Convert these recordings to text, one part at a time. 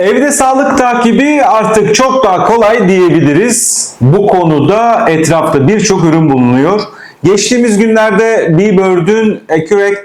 Evde sağlık takibi artık çok daha kolay diyebiliriz. Bu konuda etrafta birçok ürün bulunuyor. Geçtiğimiz günlerde Bbird'ün Accurate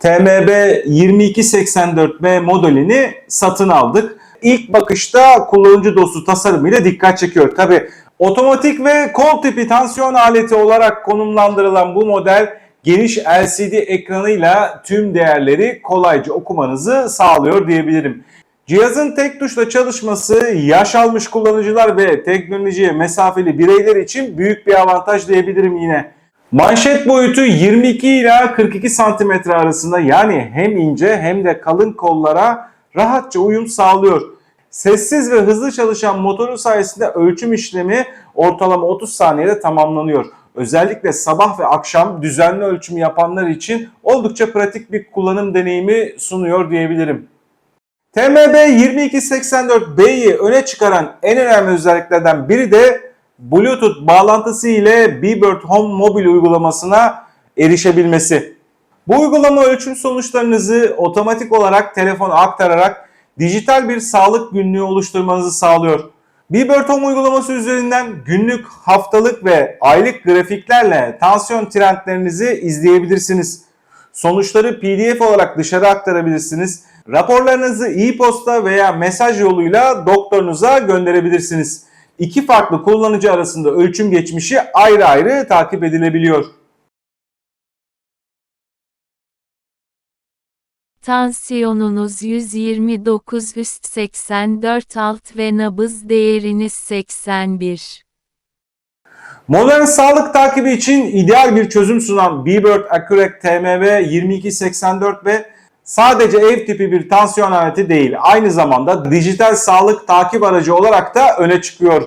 TMB 2284B modelini satın aldık. İlk bakışta kullanıcı dostu tasarımıyla dikkat çekiyor. Tabi otomatik ve kol tipi tansiyon aleti olarak konumlandırılan bu model geniş LCD ekranıyla tüm değerleri kolayca okumanızı sağlıyor diyebilirim. Cihazın tek tuşla çalışması yaş almış kullanıcılar ve teknolojiye mesafeli bireyler için büyük bir avantaj diyebilirim yine. Manşet boyutu 22 ila 42 cm arasında yani hem ince hem de kalın kollara rahatça uyum sağlıyor. Sessiz ve hızlı çalışan motoru sayesinde ölçüm işlemi ortalama 30 saniyede tamamlanıyor. Özellikle sabah ve akşam düzenli ölçüm yapanlar için oldukça pratik bir kullanım deneyimi sunuyor diyebilirim. TMB 2284B'yi öne çıkaran en önemli özelliklerden biri de Bluetooth bağlantısı ile Bbird Home mobil uygulamasına erişebilmesi. Bu uygulama ölçüm sonuçlarınızı otomatik olarak telefona aktararak dijital bir sağlık günlüğü oluşturmanızı sağlıyor. Bbird Home uygulaması üzerinden günlük, haftalık ve aylık grafiklerle tansiyon trendlerinizi izleyebilirsiniz. Sonuçları PDF olarak dışarı aktarabilirsiniz. Raporlarınızı e-posta veya mesaj yoluyla doktorunuza gönderebilirsiniz. İki farklı kullanıcı arasında ölçüm geçmişi ayrı ayrı takip edilebiliyor. Tansiyonunuz 129 üst 84 alt ve nabız değeriniz 81. Modern sağlık takibi için ideal bir çözüm sunan Bbird TMV 2284 ve sadece ev tipi bir tansiyon aleti değil, aynı zamanda dijital sağlık takip aracı olarak da öne çıkıyor.